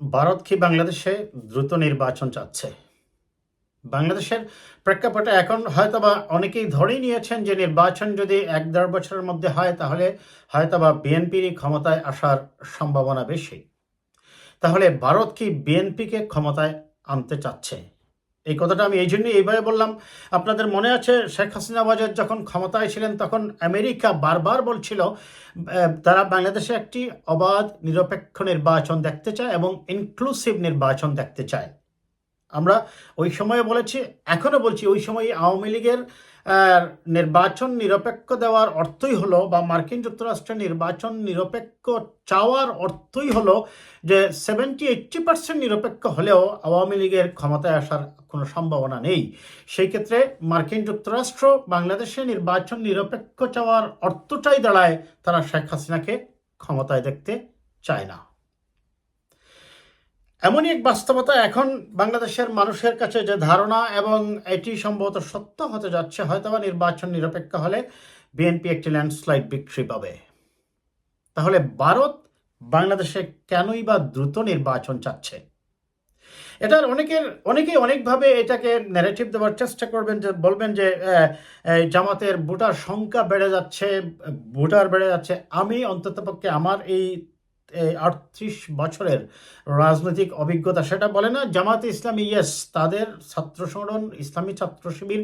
ভারত কি বাংলাদেশে দ্রুত নির্বাচন চাচ্ছে? বাংলাদেশের প্রেক্ষাপটে এখন হয়তোবা অনেকেই ধরেই নিয়েছেন যে নির্বাচন যদি এক দেড় বছরের মধ্যে হয়, তাহলে হয়তোবা বিএনপিরই ক্ষমতায় আসার সম্ভাবনা বেশি। তাহলে ভারত কি বিএনপিকে ক্ষমতায় আনতে চাচ্ছে? এই কথাটা আমি এই জন্যই এইভাবে বললাম। আপনাদের মনে আছে শেখ হাসিনা বাজার যখন ক্ষমতায় ছিলেন, তখন আমেরিকা বারবার বলছিল তারা বাংলাদেশে একটি অবাধ, নিরপেক্ষ নির্বাচন দেখতে চায় এবং ইনক্লুসিভ নির্বাচন দেখতে চায়। আমরা ওই সময়ে বলেছি এখনও বলছি, ওই সময় আওয়ামী লীগের নির্বাচন নিরপেক্ষ দেওয়ার অর্থই হলো বা মার্কিন যুক্তরাষ্ট্রের নির্বাচন নিরপেক্ষ চাওয়ার অর্থই হলো যে সেভেন্টি এইট্টি পার্সেন্ট নিরপেক্ষ হলেও আওয়ামী লীগের ক্ষমতায় আসার কোনো সম্ভাবনা নেই। সেই ক্ষেত্রে মার্কিন যুক্তরাষ্ট্র বাংলাদেশে নির্বাচন নিরপেক্ষ চাওয়ার অর্থটাই দাঁড়ায় তারা শেখ হাসিনাকে ক্ষমতায় দেখতে চায় না। এমনই এক বাস্তবতা এখন বাংলাদেশের মানুষের কাছে যে ধারণা এবং এটি সম্ভবত সত্য হতে যাচ্ছে, হয়তোবা নির্বাচন নিরপেক্ষ হলে বিএনপি একটি ল্যান্ডস্লাইড বিক্রি পাবে। তাহলে ভারত বাংলাদেশে কেনই বা দ্রুত নির্বাচন চাচ্ছে? এটার অনেকের, অনেকেই অনেকভাবে এটাকে ন্যারেটিভ দেওয়ার চেষ্টা করবেন যে, বলবেন যে জামাতের ভোটার সংখ্যা বেড়ে যাচ্ছে, ভোটার বেড়ে যাচ্ছে। আমি অন্ততপক্ষে আমার এই আটত্রিশ বছরের রাজনৈতিক অভিজ্ঞতা। সেটা বলে না জামাতে ইসলামী ইয়েস তাদের ছাত্র সংগঠন, ইসলামী ছাত্র শিবির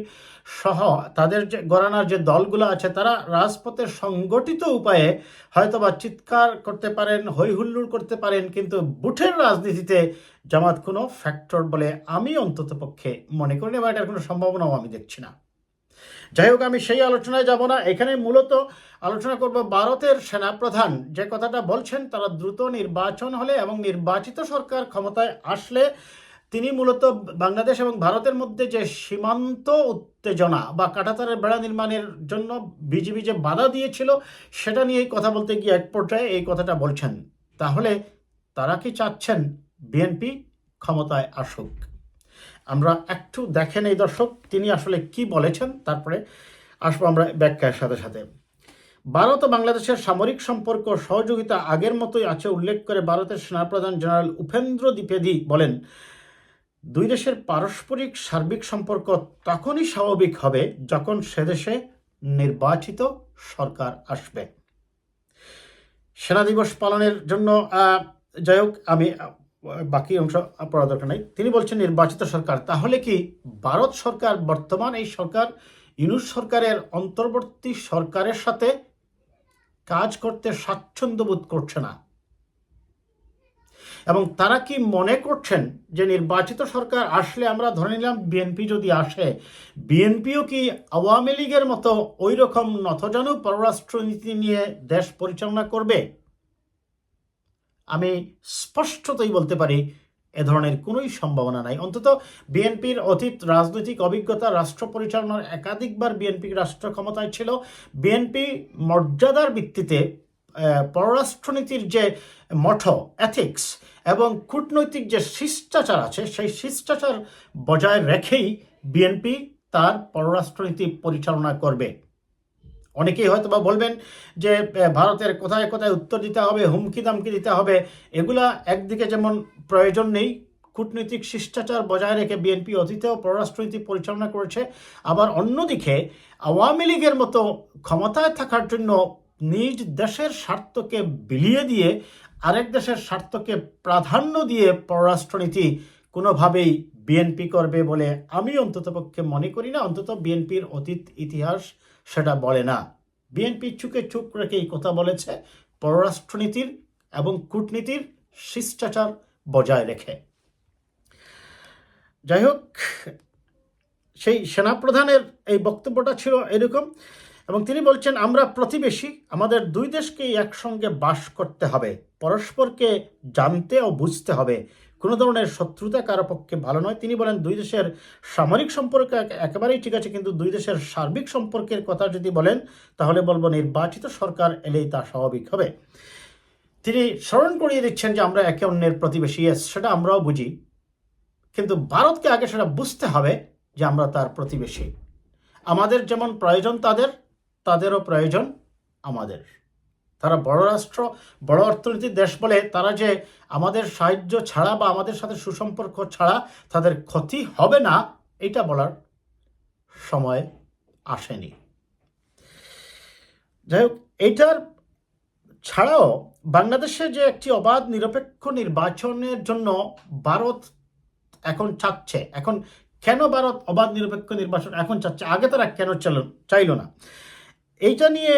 সহ তাদের যে গরানার যে দলগুলো আছে, তারা রাজপথে সংগঠিত উপায়ে হয়তো বা চিৎকার করতে পারেন হই হুল্লোড় করতে পারেন, কিন্তু বুথের রাজনীতিতে জামাত কোনো ফ্যাক্টর বলে আমি অন্তত পক্ষে মনে করি না বা এটার কোনো সম্ভাবনাও আমি দেখছি না। যাই হোক, আমি সেই আলোচনায় যাব না। এখানে মূলত আলোচনা করব ভারতের সেনাপ্রধান। যে কথাটা বলছেন, তারা দ্রুত নির্বাচন হলে এবং নির্বাচিত সরকার ক্ষমতায় আসলে তিনি মূলত বাংলাদেশ এবং ভারতের মধ্যে যে সীমান্ত উত্তেজনা বা কাঁটাতারের বেড়া নির্মাণের জন্য বিজিবি যে বাধা দিয়েছিল, সেটা নিয়েই কথা বলতে গিয়ে এক পর্যায়ে এই কথাটা বলছেন। তাহলে তারা কি চাচ্ছেন বিএনপি ক্ষমতায় আসুক? আমরা একটু দেখেন এই দর্শক, তিনি আসলে কি বলেছেন, তারপরে আসব আমরা ব্যাখ্যার সাথে সাথে। ভারত ও বাংলাদেশের সামরিক সম্পর্ক সহযোগিতা আগের মতোই আছে উল্লেখ করে ভারতের সেনাপ্রধান জেনারেল উপেন্দ্র দ্বিবেদী বলেন, দুই দেশের পারস্পরিক সার্বিক সম্পর্ক তখনই স্বাভাবিক হবে যখন সে দেশে নির্বাচিত সরকার আসবে। সেনা দিবস পালনের জন্য যাই হোক, আমি বাকি অংশ পড়া দরকার নাই। তিনি বলছেন, নির্বাচিত সরকার। তাহলে কি ভারত সরকার বর্তমান এই সরকার, ইউনুস সরকারের অন্তর্বর্তী সরকারের সাথে কাজ করতে স্বাচ্ছন্দ্য বোধ করছে না? এবং তারা কি মনে করছেন যে নির্বাচিত সরকার আসলে আমরা ধরে নিলাম বিএনপি যদি আসে, বিএনপিও কি আওয়ামী লীগের মতো ওই রকম নথজানু পররাষ্ট্রনীতি নিয়ে দেশ পরিচালনা করবে? আমি স্পষ্টতই বলতে পারি, এ ধরনের কোনোই সম্ভাবনা নাই। অন্তত বিএনপির অতীত রাজনৈতিক অভিজ্ঞতা, রাষ্ট্র পরিচালনার একাধিকবার বিএনপি রাষ্ট্র ক্ষমতায় ছিল। বিএনপি মর্যাদার ভিত্তিতে পররাষ্ট্রনীতির যে মঠ এথিক্স এবং কূটনৈতিক যে শিষ্টাচার আছে, সেই শিষ্টাচার বজায় রেখেই বিএনপি তার পররাষ্ট্রনীতি পরিচালনা করবে। অনেকেই হয়তো বা বলবেন যে ভারতের কোথায় কোথায় উত্তর দিতে হবে, হুমকি দামকি দিতে হবে, এগুলা একদিকে যেমন প্রয়োজন নেই, কূটনৈতিক শিষ্টাচার বজায় রেখে বিএনপি অতীতেও পররাষ্ট্রনীতি পরিচালনা করেছে, আবার অন্যদিকে আওয়ামী লীগের মতো ক্ষমতায় থাকার জন্য নিজ দেশের স্বার্থকে বিলিয়ে দিয়ে আরেক দেশের স্বার্থকে প্রাধান্য দিয়ে পররাষ্ট্রনীতি কোনোভাবেই বিএনপি করবে বলে আমি অন্ততপক্ষে মনে করি না। অন্তত বিএনপির অতীত ইতিহাস সেটা বলে না। বিএনপি চুকে চুপ রেখে এই কথা বলেছে, পররাষ্ট্রনীতির এবং কূটনীতির শিষ্টাচার বজায় রেখে। যাই হোক, সেই সেনাপ্রধানের এই বক্তব্যটা ছিল এরকম এবং তিনি বলছেন, আমরা প্রতিবেশী, আমাদের দুই দেশকেই একসঙ্গে বাস করতে হবে। পরস্পরকে জানতে ও বুঝতে হবে। কোনো ধরনের শত্রুতা কারও পক্ষে ভালো নয়। তিনি বলেন, দুই দেশের সামরিক সম্পর্ক একেবারেই ঠিক আছে, কিন্তু দুই দেশের সার্বিক সম্পর্কের কথা যদি বলেন, তাহলে বলব নির্বাচিত সরকার এলেই তা স্বাভাবিক হবে। তিনি স্মরণ করিয়ে দিচ্ছেন যে আমরা একে অন্যের প্রতিবেশী। সেটা আমরাও বুঝি। কিন্তু ভারতকে আগে সেটা বুঝতে হবে যে আমরা তার প্রতিবেশী। আমাদের যেমন প্রয়োজন তাদের, তাদেরও প্রয়োজন আমাদের। তারা বড় রাষ্ট্র, বড় অর্থনীতির দেশ বলে তারা যে আমাদের সাহায্য ছাড়া বা আমাদের সাথে সুসম্পর্ক ছাড়া তাদের ক্ষতি হবে না, এটা বলার সময় আসেনি। যাই হোক, এইটার ছাড়াও বাংলাদেশে যে একটি অবাধ নিরপেক্ষ নির্বাচনের জন্য ভারত এখন চাচ্ছে, এখন কেন ভারত অবাধ নিরপেক্ষ নির্বাচন এখন চাচ্ছে? আগে তারা কেন চাইল না? এইটা নিয়ে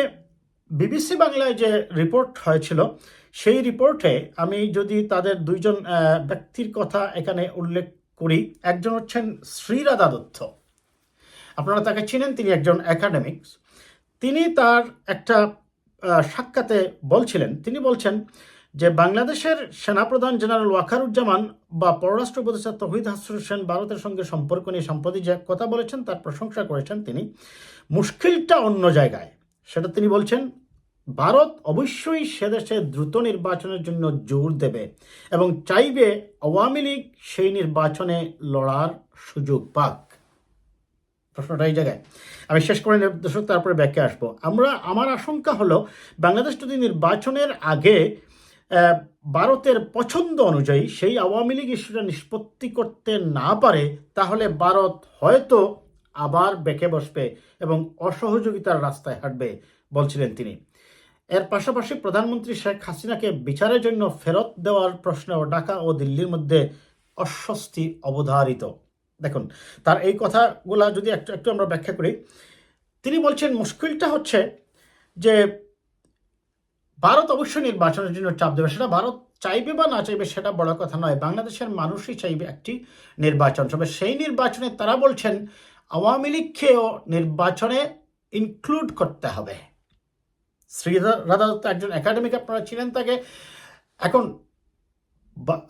বিবিসি বাংলায় যে রিপোর্ট হয়েছিল, সেই রিপোর্টে আমি যদি তাদের দুইজন ব্যক্তির কথা এখানে উল্লেখ করি, একজন হচ্ছেন শ্রীরাধা দত্ত আপনারা তাকে চিনেন, তিনি একজন একাডেমিক্স তিনি তার একটা সাক্ষাতে বলছিলেন, তিনি বলছেন যে বাংলাদেশের সেনাপ্রধান জেনারেল ওয়াকারুজ্জামান বা পররাষ্ট্র উপদেষ্টা তহিদ হাসুর সেন ভারতের সঙ্গে সম্পর্ক নিয়ে সম্প্রতি যে কথা বলেছেন, তার প্রশংসা করেছেন তিনি, মুশকিলটা অন্য জায়গায়। সেটা তিনি বলছেন, ভারত অবশ্যই সে দেশে দ্রুত নির্বাচনের জন্য জোর দেবে এবং চাইবে আওয়ামী লীগ সেই নির্বাচনে লড়ার সুযোগ পাক। প্রশ্নটা এই জায়গায়। আমি শেষ করে দর্শক, তারপরে ব্যাখ্যা আসব। আমরা, আমার আশঙ্কা হলো, বাংলাদেশ যদি নির্বাচনের আগে ভারতের পছন্দ অনুযায়ী সেই আওয়ামী লীগ ইস্যুটা নিষ্পত্তি করতে না পারে, তাহলে ভারত হয়তো আবার বেঁকে বসবে এবং অসহযোগিতার রাস্তায় হাঁটবে, বলছিলেন তিনি। এর পাশাপাশি প্রধানমন্ত্রী শেখ হাসিনাকে বিচারের জন্য ফেরত দেওয়ার প্রশ্নেও ঢাকা ও দিল্লির মধ্যে অস্বস্তি অবধারিত। দেখুন, তার এই কথাগুলা যদি একটু একটু আমরা ব্যাখ্যা করি, তিনি বলছেন, মুশকিলটা হচ্ছে যে ভারত অবশ্যই নির্বাচনের জন্য চাপ দেবে। সেটা ভারত চাইবে বা না চাইবে সেটা বড় কথা নয়। বাংলাদেশের মানুষই চাইবে একটি নির্বাচন। তবে সেই নির্বাচনে তারা বলছেন আওয়ামী লীগকেও নির্বাচনে ইনক্লুড করতে হবে। শ্রী রাধা দত্ত একজন একাডেমিক আপনারা ছিলেন তাকে। এখন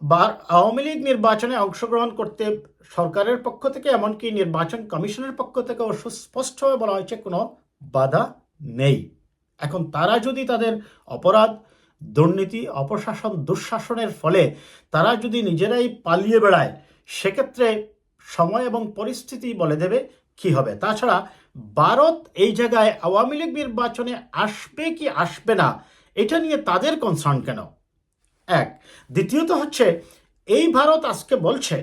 বার- আওয়ামী লীগ নির্বাচনে অংশগ্রহণ করতে সরকারের পক্ষ থেকে, এমনকি নির্বাচন কমিশনের পক্ষ থেকেও সুস্পষ্টভাবে বলা হয়েছে, কোনো বাধা নেই। এখন তারা যদি তাদের অপরাধ, দুর্নীতি, অপশাসন, দুঃশাসনের ফলে তারা যদি নিজেরাই পালিয়ে বেড়ায়, সেক্ষেত্রে সময় এবং পরিস্থিতি বলে দেবে কি হবে। তাছাড়া ভারত এই জায়গায় আওয়ামী লীগ নির্বাচনে আসবে কি আসবে না, এটা নিয়ে তাদের কনসার্ন কেন? এক, দ্বিতীয়ত হচ্ছে, এই ভারত আজকে বলছে,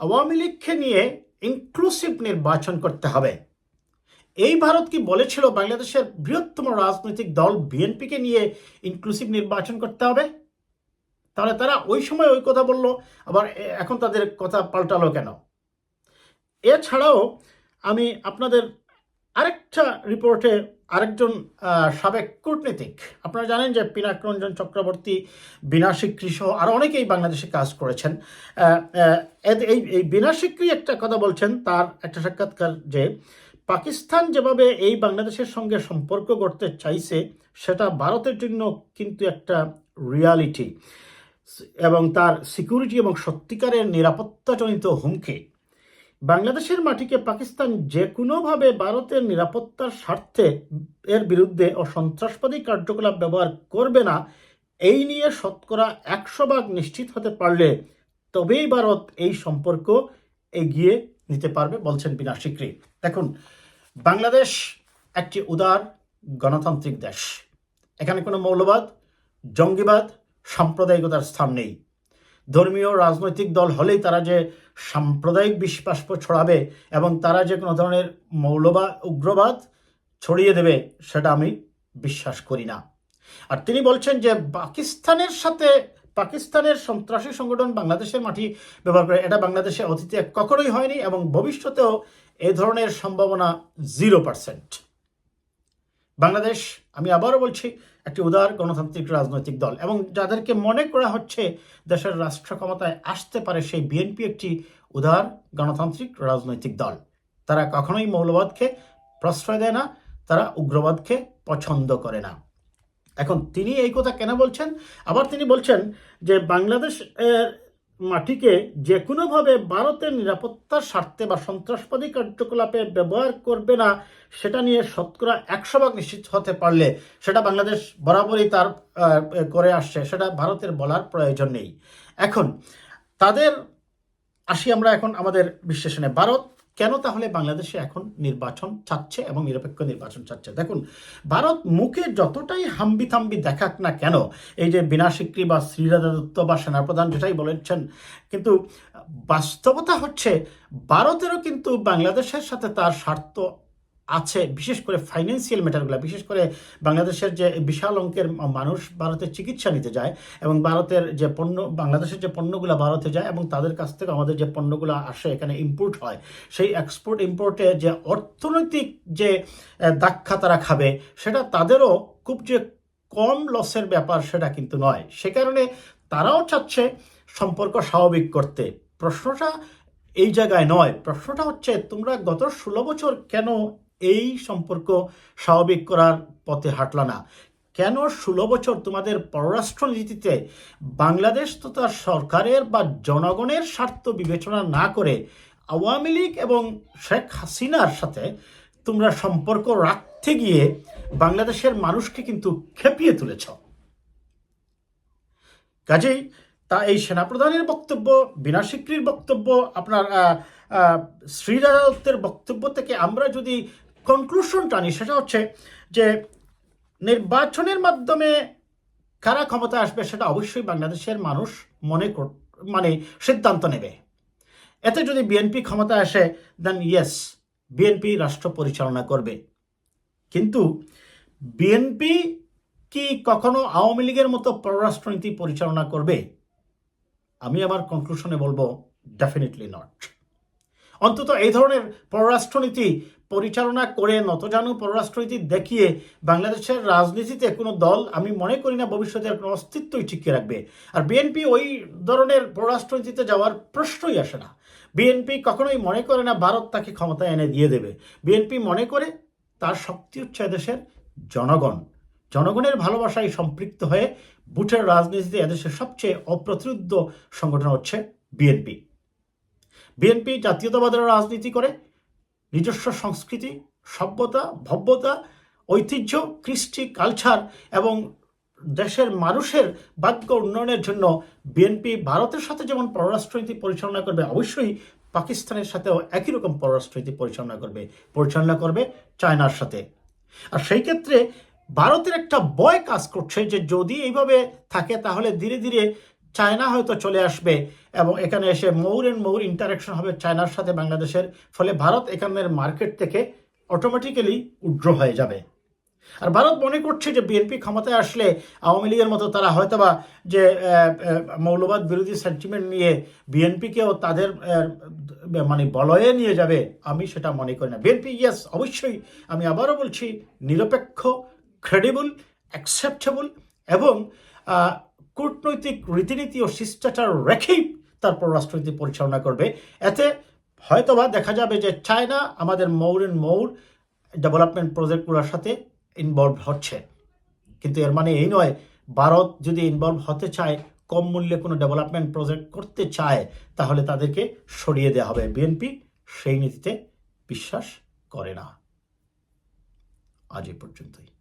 আওয়ামী লীগকে নিয়ে ইনক্লুসিভ নির্বাচন করতে হবে। এই ভারত কি বলেছিল বাংলাদেশের বৃহত্তম রাজনৈতিক দল বিএনপিকে নিয়ে ইনক্লুসিভ নির্বাচন করতে হবে? তাহলে তারা ওই সময় ওই কথা বলল, আবার এখন তাদের কথা পাল্টালো কেন? এছাড়াও আমি আপনাদের আরেকটা রিপোর্টে আরেকজন সাবেক কূটনীতিক। আপনারা জানেন যে পিনাক রঞ্জন চক্রবর্তী বিনা সিক্রি সহ আরও অনেকেই বাংলাদেশে কাজ করেছেন। এই এই বিনা সিক্রি একটা কথা বলছেন, তার একটা সাক্ষাৎকার যে পাকিস্তান যেভাবে এই বাংলাদেশের সঙ্গে সম্পর্ক করতে চাইছে, সেটা ভারতের জন্য কিন্তু একটা রিয়ালিটি এবং তার সিকিউরিটি এবং সত্যিকারের নিরাপত্তাজনিত হুমকি। বাংলাদেশের মাটিকে পাকিস্তান যে কোনোভাবে ভারতের নিরাপত্তার স্বার্থে এর বিরুদ্ধে ও সন্ত্রাসবাদী কার্যকলাপ ব্যবহার করবে না, এই নিয়ে শতকরা একশো ভাগ নিশ্চিত হতে পারলে তবেই ভারত এই সম্পর্ক এগিয়ে নিতে পারবে বলছেন বিনা সিক্রি। দেখুন, বাংলাদেশ একটি উদার গণতান্ত্রিক দেশ। এখানে কোনো মৌলবাদ, জঙ্গিবাদ, সাম্প্রদায়িকতার স্থান নেই। ধর্মীয় রাজনৈতিক দল হলেই তারা যে সাম্প্রদায়িক বিশ্বাস ছড়াবে এবং তারা যে কোনো ধরনের মৌলবাদ উগ্রবাদ ছড়িয়ে দেবে, সেটা আমি বিশ্বাস করি না। আর তিনি বলছেন যে পাকিস্তানের সাথে পাকিস্তানের সন্ত্রাসী সংগঠন বাংলাদেশের মাটি ব্যবহার করে, এটা বাংলাদেশে অতীতে কখনোই হয়নি এবং ভবিষ্যতেও এ ধরনের সম্ভাবনা জিরো পার্সেন্ট বাংলাদেশ, আমি আবারও বলছি একটি উদার গণতান্ত্রিক রাজনৈতিক দল। এবং যাদেরকে মনে করা হচ্ছে দেশের রাষ্ট্র ক্ষমতায় আসতে পারে, সেই বিএনপি একটি উদার গণতান্ত্রিক রাজনৈতিক দল। তারা কখনোই মৌলবাদকে প্রশ্রয় দেয় না, তারা উগ্রবাদকে পছন্দ করে না। এখন তিনি এই কথা কেন বলছেন? আবার তিনি বলছেন যে বাংলাদেশ মাটিকে যে কোনোভাবে ভারতের নিরাপত্তার স্বার্থে বা সন্ত্রাসবাদী কার্যকলাপে ব্যবহার করবে না, সেটা নিয়ে শতকরা একশো ভাগ নিশ্চিত হতে পারলে সেটা বাংলাদেশ বরাবরই তার করে আসছে, সেটা ভারতের বলার প্রয়োজন নেই। এখন তাদের, আসি আমরা এখন আমাদের বিশ্লেষণে। ভারত কেন তাহলে বাংলাদেশে এখন নির্বাচন চাচ্ছে এবং নিরপেক্ষ নির্বাচন চাচ্ছে? দেখুন, ভারত মুখে যতটাই হাম্বি থাম্বি দেখাক না কেন, এই যে বিনা সিক্রি বা শ্রীরাজা দত্ত বা সেনাপ্রধান যেটাই বলেছেন, কিন্তু বাস্তবতা হচ্ছে ভারতেরও কিন্তু বাংলাদেশের সাথে তার স্বার্থ আছে, বিশেষ করে ফাইন্যান্সিয়াল ম্যাটারগুলো বিশেষ করে বাংলাদেশের যে বিশাল অঙ্কের মানুষ ভারতে চিকিৎসা নিতে যায় এবং ভারতের যে পণ্য, বাংলাদেশের যে পণ্যগুলো ভারতে যায় এবং তাদের কাছ থেকে আমাদের যে পণ্যগুলো আসে, এখানে ইম্পোর্ট হয়, সেই এক্সপোর্ট ইম্পোর্টে যে অর্থনৈতিক যে দাক্ষা তারা খাবে, সেটা তাদেরও খুব যে কম লসের ব্যাপার সেটা কিন্তু নয়। সে কারণে তারাও চাচ্ছে সম্পর্ক স্বাভাবিক করতে। প্রশ্নটা এই জায়গায় নয়, প্রশ্নটা হচ্ছে তোমরা গত ষোলো বছর কেন এই সম্পর্ক স্বাভাবিক করার পথে হাঁটলা না। কেন ষোলো বছর তোমাদের পররাষ্ট্রনীতিতে বাংলাদেশ তো তার সরকারের বা জনগণের স্বার্থ বিবেচনা না করে আওয়ামী লীগ এবং শেখ হাসিনার সাথে তোমরা সম্পর্ক রাখতে গিয়ে বাংলাদেশের মানুষকে কিন্তু খেপিয়ে তুলেছ। কাজেই তা এই সেনাপ্রধানের বক্তব্য, বিনা স্বীকৃতির বক্তব্য, আপনার শ্রীরাজত্বের বক্তব্য থেকে আমরা যদি কনক্লুশন টানি সেটা হচ্ছে যে নির্বাচনের মাধ্যমে কারা ক্ষমতা আসবে সেটা অবশ্যই বাংলাদেশের মানুষ মনে মানে সিদ্ধান্ত নেবে। এতে যদি বিএনপি ক্ষমতা আসে দেন ইয়েস বিএনপি রাষ্ট্র পরিচালনা করবে। কিন্তু বিএনপি কি কখনো আওয়ামী লীগের মতো পররাষ্ট্রনীতি পরিচালনা করবে? আমি আমার কনক্লুশনে বলব ডেফিনেটলি নট অন্তত এই ধরনের পররাষ্ট্রনীতি পরিচালনা করে নতজানু পররাষ্ট্রনীতি দেখিয়ে বাংলাদেশের রাজনীতিতে কোনো দল, আমি মনে করি না ভবিষ্যতে কোনো অস্তিত্বই টিকিয়ে রাখবে। আর বিএনপি ওই ধরনের পররাষ্ট্রনীতিতে যাওয়ার প্রশ্নই আসে না। বিএনপি কখনোই মনে করে না, ভারত তাকে ক্ষমতা এনে দিয়ে দেবে। বিএনপি মনে করে তার শক্তি হচ্ছে এদেশের জনগণ। জনগণের ভালোবাসায় সম্পৃক্ত হয়ে বুথের রাজনীতিতে এদেশের সবচেয়ে অপ্রতিরুদ্ধ সংগঠন হচ্ছে বিএনপি। বিএনপি জাতীয়তাবাদের রাজনীতি করে নিজস্ব সংস্কৃতি, সভ্যতা, ভব্যতা, ঐতিহ্য, কৃষ্টি, কালচার এবং দেশের মানুষের ভাগ্য উন্নয়নের জন্য বিএনপি ভারতের সাথে যেমন পররাষ্ট্রনীতি পরিচালনা করবে, অবশ্যই পাকিস্তানের সাথেও একই রকম পররাষ্ট্রনীতি পরিচালনা করবে পরিচালনা করবে চায়নার সাথে। আর সেই ক্ষেত্রে ভারতের একটা বয় কাজ করছে যে যদি এইভাবে থাকে তাহলে ধীরে ধীরে চায়না হয়তো চলে আসবে এবং এখানে এসে মৌর অ্যান্ড মৌর ইন্টারাকশন হবে চায়নার সাথে বাংলাদেশের, ফলে ভারত এখানের মার্কেট থেকে অটোমেটিক্যালি উড্র হয়ে যাবে। আর ভারত মনে করছে যে বিএনপি ক্ষমতায় আসলে আওয়ামী লীগের মতো তারা হয়তোবা যে মৌলবাদ বিরোধী সেন্টিমেন্ট নিয়ে বিএনপিকেও তাদের মানে বলয়ে নিয়ে যাবে, আমি সেটা মনে করি না। বিএনপি ইয়েস অবশ্যই আমি আবারও বলছি, নিরপেক্ষ ক্রেডিবল অ্যাকসেপ্টেবল এবং কূটনৈতিক রীতিনীতি ও শিষ্টাচার রেখেই তার পররাষ্ট্রনীতি পরিচালনা করবে। এতে হয়তোবা দেখা যাবে যে চায়না আমাদের মৌর অ্যান্ড মৌর ডেভেলপমেন্ট প্রজেক্টগুলোর সাথে ইনভলভ হচ্ছে। কিন্তু এর মানে এই নয়, ভারত যদি ইনভলভ হতে চায়, কম মূল্যে কোনো ডেভেলপমেন্ট প্রজেক্ট করতে চায়, তাহলে তাদেরকে সরিয়ে দেওয়া হবে। বিএনপি সেই নীতিতে বিশ্বাস করে না। আজ এই পর্যন্তই।